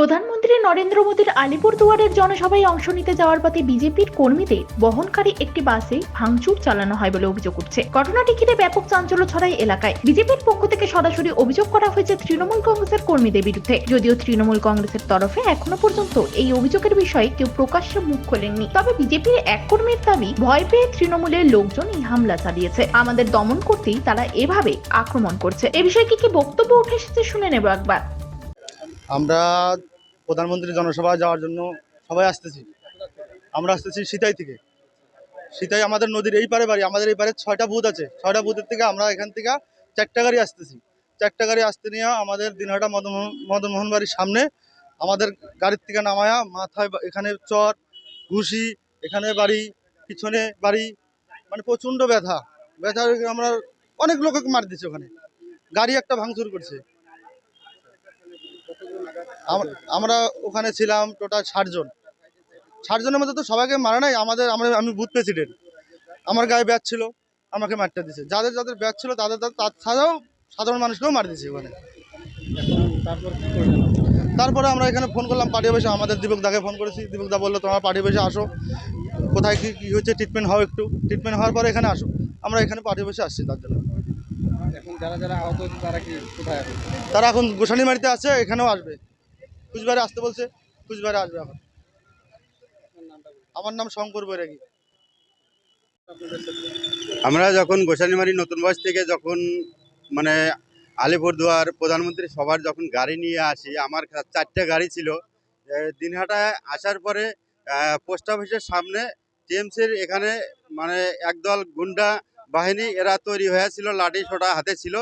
প্রধানমন্ত্রী নরেন্দ্র মোদীর আলিপুরদুয়ারের জনসভায় অংশ নিতে যাওয়ার পথে বিজেপির কর্মীদের বহনকারী একটি বাসে ভাঙচুর চালানো হয় বলে অভিযোগ উঠছে। ঘটনাটি ঘিরে ব্যাপক চাঞ্চল্য ছড়ায় এলাকায়। বিজেপির পক্ষ থেকে সরাসরি অভিযোগ করা হয়েছে তৃণমূল কংগ্রেসের কর্মীদের বিরুদ্ধে। যদিও তৃণমূল কংগ্রেসের তরফে এখনও পর্যন্ত এই অভিযোগের বিষয়ে কেউ প্রকাশ্যে মুখ খোলেননি। তবে বিজেপির এক কর্মীর দাবি, ভয় পেয়ে তৃণমূলের লোকজন এই হামলা চালিয়েছে। আমাদের দমন করতেই তারা এভাবে আক্রমণ করছে। এ বিষয়ে কি কি বক্তব্য উঠে এসেছে শুনে নেব একবার। আমরা প্রধানমন্ত্রী জনসভায় যাওয়ার জন্য সবাই আসতেছি। আমরা আসতেছি সিতাই থেকে। সিতাই আমাদের নদীর এই পারে বাড়ি, আমাদের এই পারে ছয়টা বুথ আছে। ছয়টা বুথের থেকে আমরা এখান থেকে চারটা গাড়ি আসতেছি। চারটা গাড়ি আসতে নিয়ে আমাদের দিনহাটা মদন, মদনমোহন বাড়ির সামনে আমাদের গাড়ির থেকে নামায়া মাথায় এখানে চর, ঘুষি, এখানে বাড়ি, পিছনে বাড়ি মানে প্রচণ্ড ব্যথা। ব্যথা আমরা অনেক লোককে মার দিচ্ছে ওখানে। গাড়ি একটা ভাঙচুর করছে। আমরা ওখানে ছিলাম টোটাল ষাট জন। ষাট জনের মধ্যে তো সবাইকে মারা নাই আমাদের আমরা আমি বুথ প্রেসিডেন্ট। আমার গায়ে ব্যাচ ছিল আমাকে মারতে দিছে। যাদের যাদের ব্যাচ ছিল তাদের তার ছাড়াও সাধারণ মানুষকেও মার দিছে ওখানে। তারপরে আমরা এখানে ফোন করলাম পার্টি অফিসে আমাদের দীপক দাকে ফোন করেছি। দীপক দা বলল তোমার পার্টি অফিসে আসো। কোথায় কী কী হচ্ছে ট্রিটমেন্ট হও একটু। ট্রিটমেন্ট হওয়ার পরে এখানে আসো। আমরা এখানে পার্টি অফিসে আসছি তার জন্য। তারা এখন গোসানি মারিতে আছে এখানেও আসবে। কুচবিহারে আসতে বলছে, কুচবিহারে আসবে এখন। আমার নাম শঙ্কর বৈরাগী। আমরা যখন গোসানিমারি নতুন বয়স থেকে যখন মানে আলিপুরদুয়ার প্রধানমন্ত্রী সবার যখন গাড়ি নিয়ে আসি, আমার চারটে গাড়ি ছিল দিনহাটায় আসার পরে পোস্ট অফিসের সামনে টিএমসির এখানে মানে একদল গুন্ডা বাহিনী এরা তৈরি হয়েছিল, লাঠি ছোটা হাতে ছিল।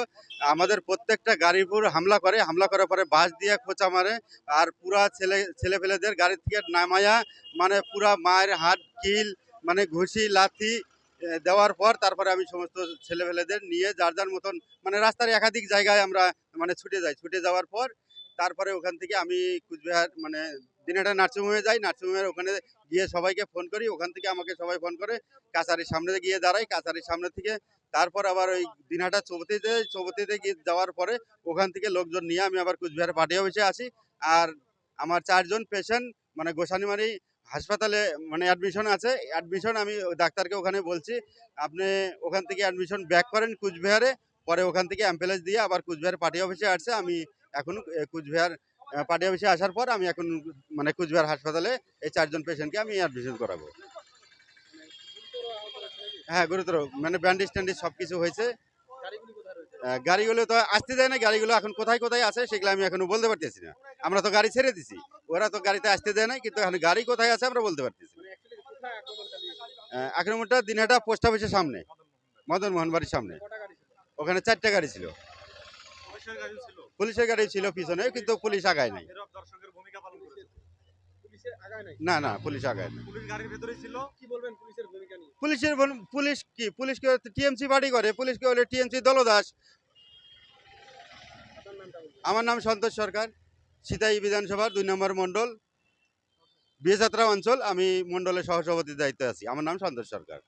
আমাদের প্রত্যেকটা গাড়ির উপর হামলা করে, হামলা করার পরে বাস দিয়ে খোঁচা মারে। আর পুরা ছেলে, ছেলেপেলেদের গাড়ি থেকে নামায়া মানে পুরা মায়ের হাত, কিল মানে ঘুষি, লাথি দেওয়ার পর তারপরে আমি সমস্ত ছেলেপেলেদের নিয়ে যার যার মতন মানে রাস্তার একাধিক জায়গায় আমরা মানে ছুটে যাই। ছুটে যাওয়ার পর তারপরে ওখান থেকে আমি কুচবিহার মানে দিনাটা নার্সিংহোমে যাই, নার্সিংহোমের ওখানে গিয়ে সবাইকে ফোন করি, ওখান থেকে আমাকে সবাই ফোন করে, কাছারির সামনে গিয়ে দাঁড়াই, কাছারির সামনে থেকে তারপর আবার ওই দিনহাটা চৌবতিতে চৌবতিতে গিয়ে যাওয়ার পরে ওখান থেকে লোকজন নিয়ে আমি আবার কুচবিহার পার্টি অফিসে আসি। আর আমার চারজন পেশেন্ট মানে গোসানিমারি হাসপাতালে মানে অ্যাডমিশন আছে। অ্যাডমিশন আমি ডাক্তারকে ওখানে বলছি, আপনি ওখান থেকে অ্যাডমিশন ব্যাক করেন কুচবিহারে, পরে ওখান থেকে অ্যাম্বুলেন্স দিয়ে আবার কুচবিহার পার্টি অফিসে আসছে। আমি এখন কুচবিহার পার্টি অফিসে আসার পর আমি এখন মানে কুচবিহার হাসপাতালে এই চারজন পেশেন্টকে আমি অ্যাডমিশন করাবো। হ্যাঁ গুরুতর মানে ব্যান্ডেজ ট্যান্ডেজ সব কিছু হয়েছে গাড়িগুলো তো আসতে দেয় না, গাড়িগুলো এখন কোথায় কোথায় আছে সেগুলো আমি এখনও বলতে পারতেছি না। আমরা তো গাড়ি ছেড়ে দিছি, ওরা তো গাড়িতে আসতে দেয় না কিন্তু এখন গাড়ি কোথায় আছে আমরা বলতে পারতেছি আক্রমণটা দিনহাটা পোস্ট অফিসের সামনে মদন মোহন বাড়ির সামনে। ওখানে চারটা গাড়ি ছিল। পুলিশের গাড়ি ছিল? পিছনে কিন্তু পুলিশ আগায় নাই। না না পুলিশ আগায় কি পুলিশের পুলিশ কি? পুলিশকে টিএমসি বাড়ি করে পুলিশকে হলে টিএমসি দলদাস আমার নাম সন্তোষ সরকার সিতাই বিধানসভার দুই নম্বর মণ্ডল। বিয়েযাত্রা অঞ্চল আমি মণ্ডলের সহসভাপতির দায়িত্বে আছি। আমার নাম সন্তোষ সরকার।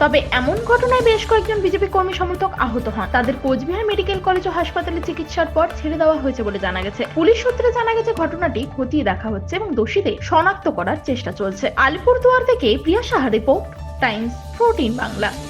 তবে এমন ঘটনায় বেশ কয়েকজন বিজেপি কর্মী সমর্থক আহত হন। তাদের কোচবিহার মেডিকেল কলেজ ও হাসপাতালে চিকিৎসার পর ছেড়ে দেওয়া হয়েছে বলে জানা গেছে। পুলিশ সূত্রে জানা গেছে, ঘটনাটি খতিয়ে দেখা হচ্ছে এবং দোষীদের শনাক্ত করার চেষ্টা চলছে। আলিপুরদুয়ার থেকে Priya Saha, report, Times, fourteen Bangla.